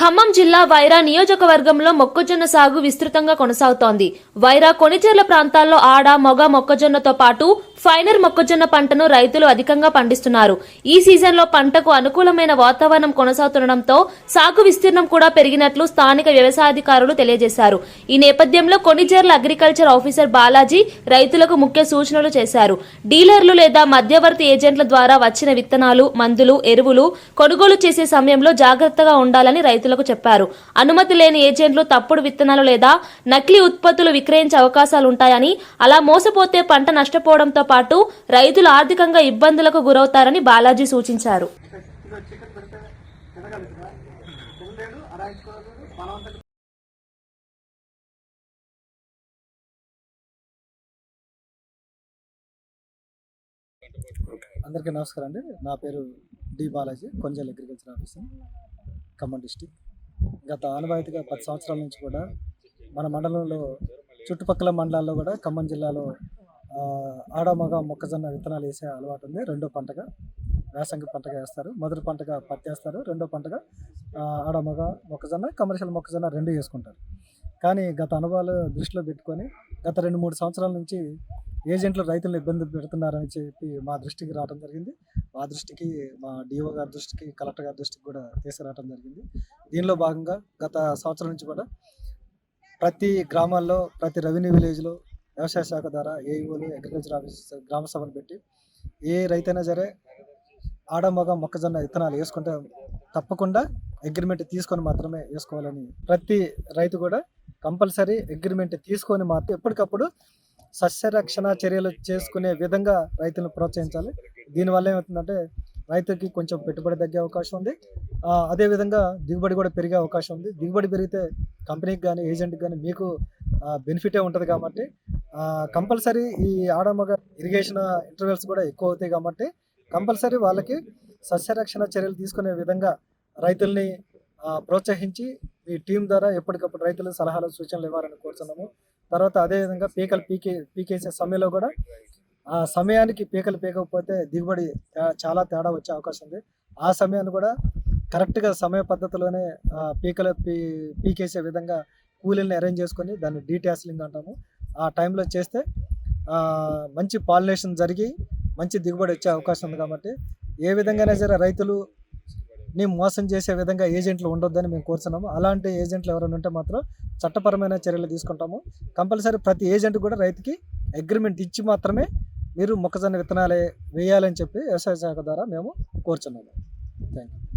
ఖమ్మం జిల్లా వైరా నియోజకవర్గంలో మొక్కజొన్న సాగు విస్తృతంగా కొనసాగుతోంది. వైరా కొనిచెర్ల ప్రాంతాల్లో ఆడ మొగ మొక్కజొన్నతో పాటు ఫైనర్ మొక్కజొన్న పంటను రైతులు అధికంగా పండిస్తున్నారు. ఈ సీజన్లో పంటకు అనుకూలమైన వాతావరణం కొనసాగుతుండటంతో సాగు విస్తీర్ణం కూడా పెరిగినట్లు స్థానిక వ్యవసాయాధికారులు తెలియజేశారు. ఈ నేపథ్యంలో కొనిజర్ల అగ్రికల్చర్ ఆఫీసర్ బాలాజీ రైతులకు ముఖ్య సూచనలు చేశారు. డీలర్లు లేదా మధ్యవర్తి ఏజెంట్ల ద్వారా వచ్చిన విత్తనాలు మందులు ఎరువులు కొనుగోలు చేసే సమయంలో జాగ్రత్తగా ఉండాలని రైతులకు చెప్పారు. అనుమతి లేని ఏజెంట్లు తప్పుడు విత్తనాలు లేదా నకిలీ ఉత్పత్తులు విక్రయించే అవకాశాలుంటాయని అలా మోసపోతే పంట నష్టపోవడంతో పాటు రైతులు ఆర్థికంగా ఇబ్బందులకు గురవుతారని బాలాజీ సూచించారు. అందరికీ నమస్కారం అండి. నా పేరు D Balaji కొంజల్ agriculture officer Khammam district. గత ఆనవాయితీగా పది సంవత్సరాల నుంచి కూడా మన మండలంలో చుట్టుపక్కల మండలాల్లో కూడా ఖమ్మం జిల్లాలో ఆ, మొక్కజొన్న విత్తనాలు వేసే అలవాటు ఉంది. రెండో పంటగా వేసంగి పంటగా వేస్తారు. మొదటి పంటగా పత్తి వేస్తారు. రెండో పంటగా ఆ, మొక్కజొన్న కమర్షియల్ మొక్కజొన్న రెండు వేసుకుంటారు. కానీ గత అనుభవాలు దృష్టిలో పెట్టుకొని గత రెండు మూడు సంవత్సరాల నుంచి ఏజెంట్లు రైతులను ఇబ్బంది పెడుతున్నారని చెప్పి మా దృష్టికి రావడం జరిగింది. మా దృష్టికి మా డిఓ గారి దృష్టికి కలెక్టర్ గారి దృష్టికి కూడా తీసుకురావడం జరిగింది. దీనిలో భాగంగా గత సంవత్సరం నుంచి కూడా ప్రతి గ్రామాల్లో ప్రతి రెవెన్యూ విలేజ్లో వ్యవసాయ శాఖ ద్వారా ఏఈఓలు అగ్రికల్చర్ ఆఫీస్ గ్రామ సభలు పెట్టి ఏ రైతైనా సరే ఆడమగ మొక్కజొన్న విత్తనాలు వేసుకుంటే తప్పకుండా అగ్రిమెంట్ తీసుకొని మాత్రమే వేసుకోవాలని ప్రతి రైతు కూడా కంపల్సరీ అగ్రిమెంట్ తీసుకొని మాత్రం ఎప్పటికప్పుడు సస్యరక్షణ చర్యలు చేసుకునే విధంగా రైతులను ప్రోత్సహించాలి. దీనివల్ల ఏమవుతుందంటే రైతుకి కొంచెం పెట్టుబడి తగ్గే అవకాశం ఉంది. అదేవిధంగా దిగుబడి కూడా పెరిగే అవకాశం ఉంది. దిగుబడి పెరిగితే కంపెనీకి కానీ ఏజెంట్కి కానీ మీకు బెనిఫిటే ఉంటుంది కాబట్టి కంపల్సరీ ఈ ఆడమగ ఇరిగేషన్ ఇంటర్వెల్స్ కూడా ఎక్కువ అవుతాయి కాబట్టి కంపల్సరీ వాళ్ళకి సస్యరక్షణ చర్యలు తీసుకునే విధంగా రైతుల్ని ప్రోత్సహించి ఈ టీం ద్వారా ఎప్పటికప్పుడు రైతుల సలహాలు సూచనలు ఇవ్వాలని కోరుతున్నాము. తర్వాత అదేవిధంగా పీకలు పీకే పీకేసే సమయంలో కూడా ఆ సమయానికి పీకలు పీకకపోతే దిగుబడి చాలా తేడా వచ్చే అవకాశం ఉంది. ఆ సమయాన్ని కూడా కరెక్ట్గా సమయ పద్ధతిలోనే పీకలు పీ పీకేసే విధంగా కూలీలను అరేంజ్ చేసుకొని దాన్ని డీటాస్లింగ్ అంటాము. ఆ టైంలో చేస్తే మంచి పాలినేషన్ జరిగి మంచి దిగుబడి వచ్చే అవకాశం ఉంది కాబట్టి ఏ విధంగానే సరే రైతులు ని మోసం చేసే విధంగా ఏజెంట్లు ఉండొద్దని మేము కోరుతున్నాము అలాంటి ఏజెంట్లు ఎవరైనా ఉంటే మాత్రం చట్టపరమైన చర్యలు తీసుకుంటాము. కంపల్సరీ ప్రతి ఏజెంట్ కూడా రైతుకి అగ్రిమెంట్ ఇచ్చి మాత్రమే మీరు మొక్కజొన్న విత్తనాలే వేయాలని చెప్పి వ్యవసాయ శాఖ ద్వారా మేము కోరుచున్నాము. Thank you